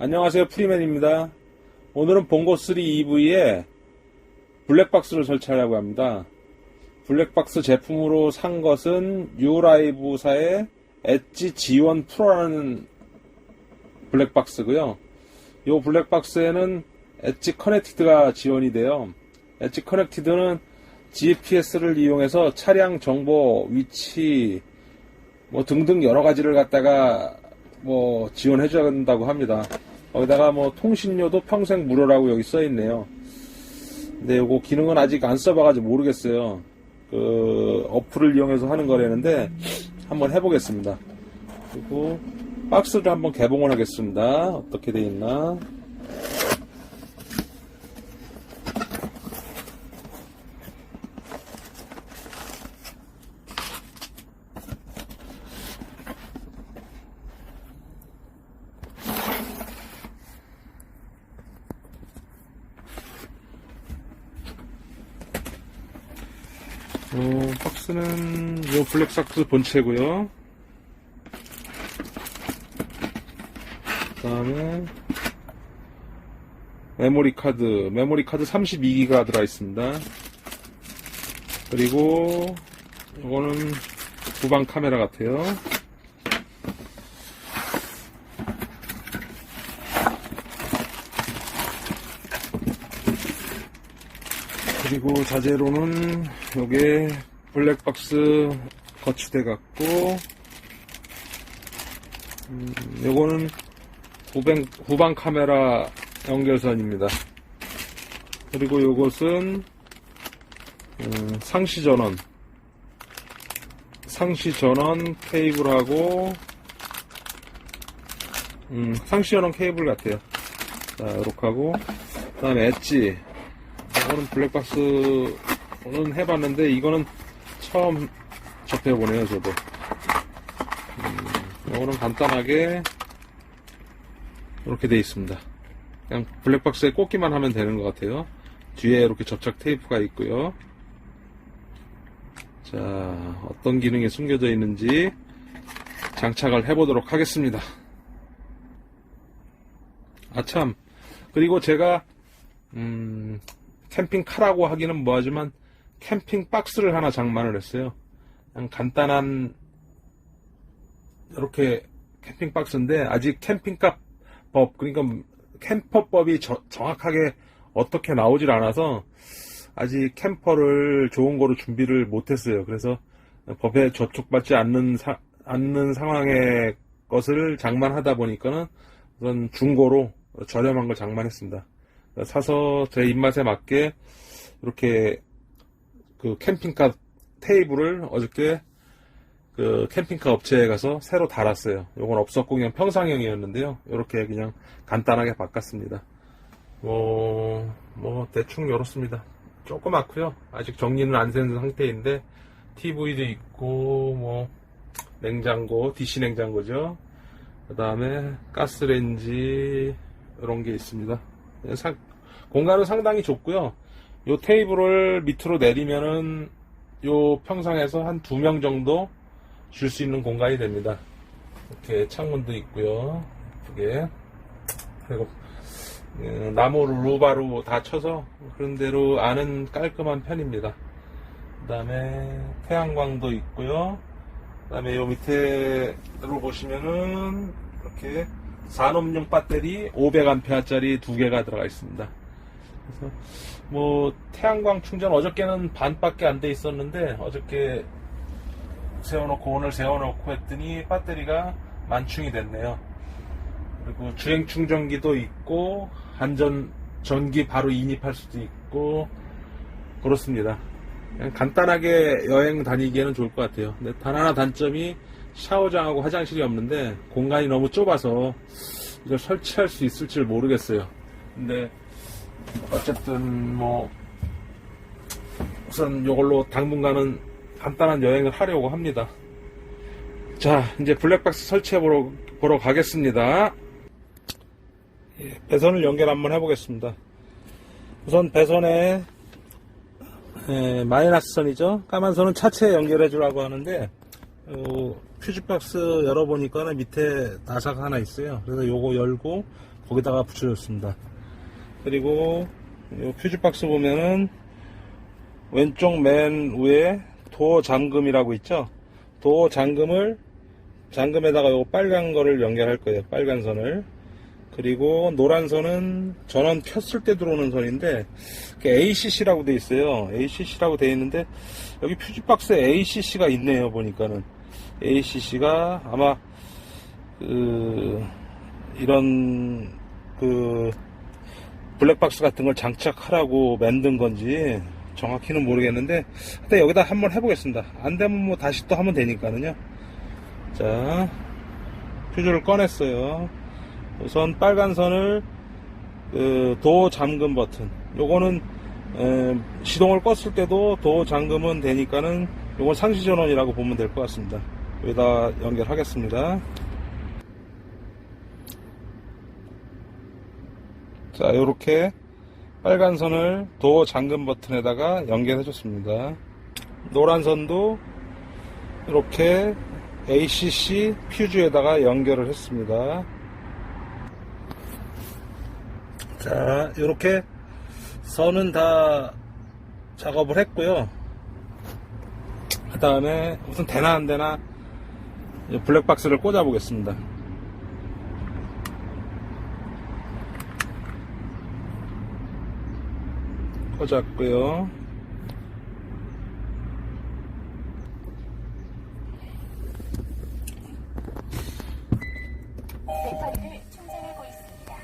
안녕하세요 프리맨입니다. 오늘은 봉고3 EV에 블랙박스를 설치하려고 합니다. 블랙박스 제품으로 산 것은 유라이브사의 엣지 G1 프로라는 블랙박스고요. 이 블랙박스에는 엣지 커넥티드가 지원이 돼요. 엣지 커넥티드는 GPS를 이용해서 차량 정보, 위치, 뭐 등등 여러 가지를 갖다가 뭐 지원해 준다고 합니다. 거기다가 뭐 통신료도 평생 무료라고 여기 써 있네요. 근데 요거 기능은 아직 안 써봐가지고 모르겠어요. 그 어플을 이용해서 하는 거라는데 한번 해보겠습니다. 그리고 박스를 한번 개봉을 하겠습니다. 어떻게 돼 있나? 어, 박스는 요 블랙삭스 본체고요. 그다음에 메모리 카드, 메모리 카드 32기가 들어 있습니다. 그리고 이거는 후방 카메라 같아요. 그리고 자재로는 요게 블랙박스 거치대 같고 음, 요거는 후방, 후방 카메라 연결선입니다. 그리고 요것은 음, 상시 전원 상시 전원 케이블하고 음, 상시 전원 케이블 같아요. 자, 이렇게 하고 그 다음에 엣지 이거는 블랙박스는 해봤는데 이거는 처음 접해보네요 저도. 음, 이거는 간단하게 이렇게 돼 있습니다. 그냥 블랙박스에 꽂기만 하면 되는 것 같아요. 뒤에 이렇게 접착 테이프가 있고요. 자 어떤 기능이 숨겨져 있는지 장착을 해보도록 하겠습니다. 아참. 그리고 제가 음, 캠핑카라고 하기는 뭐하지만 캠핑 박스를 하나 장만을 했어요. 그냥 간단한 이렇게 캠핑 박스인데 아직 캠핑카 법 그러니까 캠퍼법이 저- 정확하게 어떻게 나오질 않아서 아직 캠퍼를 좋은 거로 준비를 못했어요. 그래서 법에 저촉받지 않는 사- 않는 상황의 것을 장만하다 보니까는 우선 중고로 저렴한 걸 장만했습니다. 사서 제 입맛에 맞게 이렇게 그 캠핑카 테이블을 어저께 그 캠핑카 업체에 가서 새로 달았어요. 요건 없었고 그냥 평상형이었는데요. 이렇게 그냥 간단하게 바꿨습니다. 뭐, 뭐 대충 이렇습니다. 조그맣고요. 아직 정리는 안 된 상태인데 TV도 있고 뭐 냉장고, DC 냉장고죠. 그 다음에 가스레인지 이런 게 있습니다. 상- 공간은 상당히 좁고요. 요 테이블을 밑으로 내리면은 요 평상에서 한 두 명 정도 줄수 있는 공간이 됩니다. 이렇게 창문도 있고요. 예쁘게. 그리고 음, 나무를 루바로 다 쳐서 그런 대로 안은 깔끔한 편입니다. 그 다음에 태양광도 있고요. 그 다음에 요 밑에로 보시면은 이렇게 산업용 배터리 500A짜리 두 개가 들어가 있습니다. 그래서 뭐 태양광 충전 어저께는 반밖에 안 돼 있었는데 어저께 세워놓고 오늘 세워놓고 했더니 배터리가 만충이 됐네요. 그리고 주행 충전기도 있고 한전 전기 바로 인입할 수도 있고 그렇습니다. 그냥 간단하게 여행 다니기에는 좋을 것 같아요. 근데 단 하나 단점이 샤워장하고 화장실이 없는데 공간이 너무 좁아서 이걸 설치할 수 있을지 모르겠어요. 근데 어쨌든 뭐 우선 이걸로 당분간은 간단한 여행을 하려고 합니다. 자, 이제 블랙박스 설치해 보러, 보러 가겠습니다. 예, 배선을 연결 한번 해보겠습니다. 우선 배선에 예, 마이너스 선이죠. 까만 선은 차체에 연결해 주라고 하는데 어, 퓨즈박스 열어보니까는 밑에 나사가 하나 있어요. 그래서 요거 열고 거기다가 붙여줬습니다. 그리고 요 퓨즈박스 보면은 왼쪽 맨 위에 도어 잠금이라고 있죠. 도어 잠금을 잠금에다가 요 빨간 거를 연결할 거예요. 빨간 선을. 그리고 노란 선은 전원 켰을 때 들어오는 선인데 ACC라고 돼 있어요. ACC라고 돼 있는데 여기 퓨즈박스에 ACC가 있네요. 보니까는 ACC가 아마 그 이런 그 블랙박스 같은 걸 장착하라고 만든 건지 정확히는 모르겠는데 하여튼 여기다 한번 해보겠습니다. 안 되면 뭐 다시 또 하면 되니까는요. 자 퓨즈를 꺼냈어요. 우선 빨간 선을 그 도어 잠금 버튼 요거는 에, 시동을 껐을 때도 도어 잠금은 되니까는 요건 상시 전원이라고 보면 될 것 같습니다 여기다 연결하겠습니다 자 요렇게 빨간 선을 도어 잠금 버튼에다가 연결해 줬습니다 노란 선도 이렇게 ACC 퓨즈에다가 연결을 했습니다 자, 이렇게 선은 다 작업을 했고요. 그 다음에 우선 되나 안 되나 이 블랙박스를 꽂아 보겠습니다. 꽂았고요. 있습니다.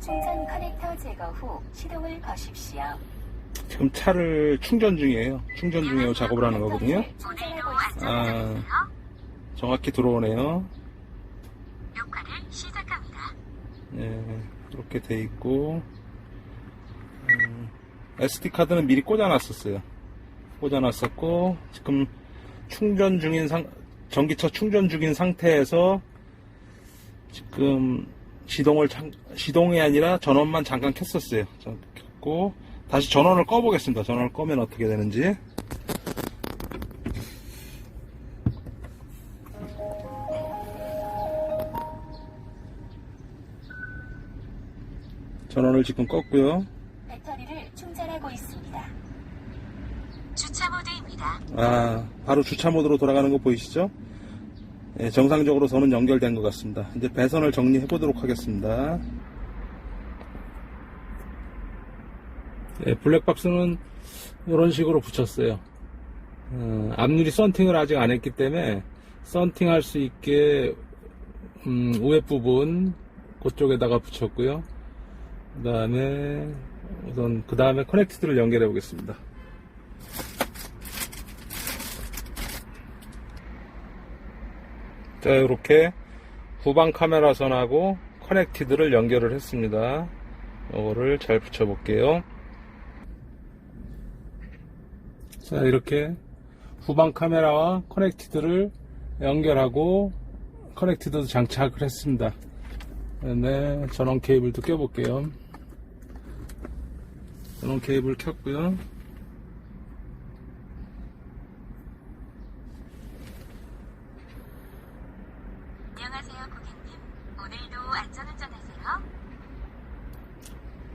충전 커넥터 제거 후 시동을 거십시오. 지금 차를 충전 중이에요. 충전 중에 작업을 하는 거거든요. 있습니다. 아, 정확히 들어오네요. 녹화를 시작합니다. 네, 이렇게 돼 있고 음, SD 카드는 미리 꽂아놨었어요. 꽂아놨었고 지금 충전 중인 상 전기차 충전 중인 상태에서 지금 시동을 잠- 시동이 아니라 전원만 잠깐 켰었어요. 켰고 다시 전원을 꺼보겠습니다. 전원을 꺼면 어떻게 되는지. 전원을 지금 껐고요. 배터리를 충전하고 있습니다. 주차 모드입니다. 아, 바로 주차 모드로 돌아가는 거 보이시죠? 예, 정상적으로 선은 연결된 것 같습니다. 이제 배선을 정리해 보도록 하겠습니다. 예, 블랙박스는 이런 식으로 붙였어요. 어, 앞유리 썬팅을 아직 안 했기 때문에 썬팅 할 수 있게 음, 우회 부분 그쪽에다가 붙였고요. 그 다음에 우선 그 다음에 커넥티드를 연결해 보겠습니다. 자, 이렇게 후방 카메라 선하고 커넥티드를 연결을 했습니다. 이거를 잘 붙여 볼게요. 자, 이렇게 후방 카메라와 커넥티드를 연결하고 커넥티드도 장착을 했습니다. 네, 전원 케이블도 껴볼게요. 전원 케이블 켰고요. 안녕하세요, 고객님. 오늘도 안전운전하세요.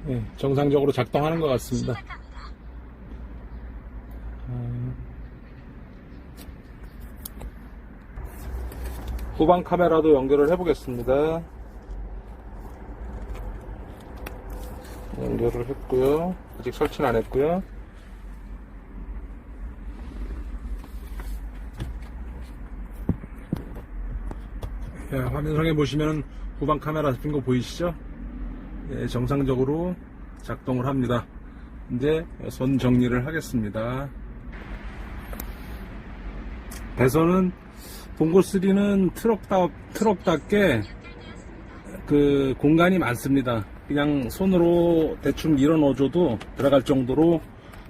네, 정상적으로 작동하는 것 같습니다. 시작합니다. 후방 카메라도 연결을 해보겠습니다. 연결을 했고요. 아직 설치는 안 했고요. 예, 화면상에 보시면 후방 카메라 잡힌 거 보이시죠? 예, 정상적으로 작동을 합니다. 이제 손 정리를 하겠습니다. 배선은 봉고 3는 트럭다 트럭답게 그 공간이 많습니다. 그냥 손으로 대충 밀어 넣어줘도 들어갈 정도로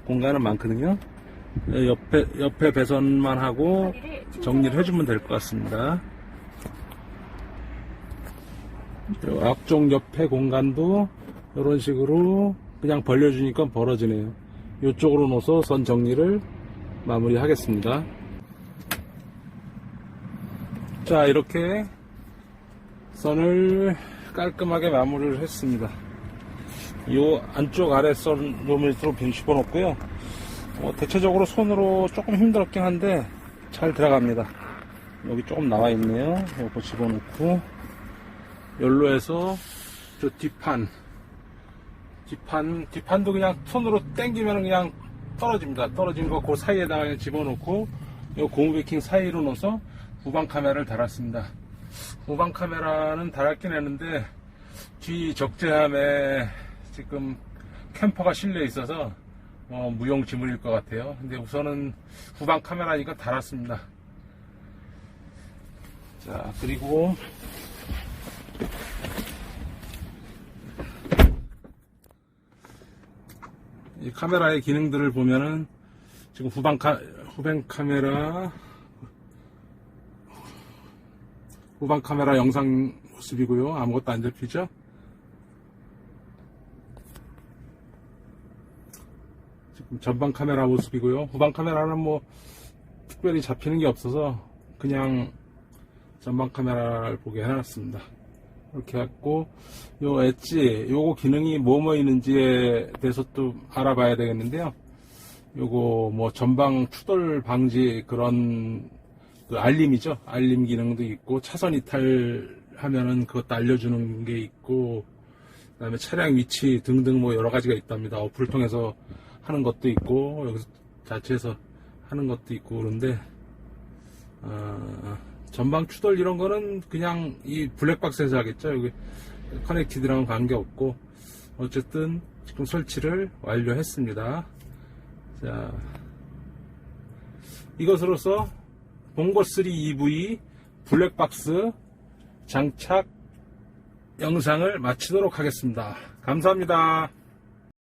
공간은 많거든요. 예, 옆에 옆에 배선만 하고 정리를 해주면 될 것 같습니다. 요 앞쪽 옆에 공간도 이런 식으로 그냥 벌려주니까 벌어지네요. 이쪽으로 넣어서 선 정리를 마무리 하겠습니다. 자, 이렇게 선을 깔끔하게 마무리를 했습니다. 이 안쪽 아래 선 요밑으로 빈 집어넣고요. 어, 대체적으로 손으로 조금 힘들었긴 한데 잘 들어갑니다. 여기 조금 나와 있네요. 요거 집어넣고 열로 해서 저 뒷판 뒷판 뒷판도 그냥 손으로 당기면 그냥 떨어집니다. 떨어진 거 그 사이에다가 집어넣고 요 고무 베킹 사이로 넣어서 후방 카메라를 달았습니다. 후방 카메라는 달았긴 했는데 뒤 적재함에 지금 캠퍼가 실려 있어서 어, 무용지물일 것 같아요. 근데 우선은 후방 카메라니까 달았습니다. 자 그리고 이 카메라의 기능들을 보면은 지금 후방 카 후방 카메라 후방 카메라 영상 모습이고요. 아무것도 안 잡히죠? 지금 전방 카메라 모습이고요. 후방 카메라는 뭐 특별히 잡히는 게 없어서 그냥 전방 카메라를 보게 해놨습니다. 이렇게 했고 요 엣지 요거 기능이 뭐뭐 있는지에 대해서 또 알아봐야 되겠는데요. 요거 뭐 전방 추돌 방지 그런 그 알림이죠. 알림 기능도 있고 차선 이탈하면은 그것도 알려주는 게 있고 그다음에 차량 위치 등등 뭐 여러 가지가 있답니다. 어플을 통해서 하는 것도 있고 여기서 자체에서 하는 것도 있고 그런데 어, 전방 추돌 이런 거는 그냥 이 블랙박스에서 하겠죠. 여기 커넥티드랑은 관계 없고 어쨌든 지금 설치를 완료했습니다. 자 이것으로서 봉고3 EV 블랙박스 장착 영상을 마치도록 하겠습니다. 감사합니다.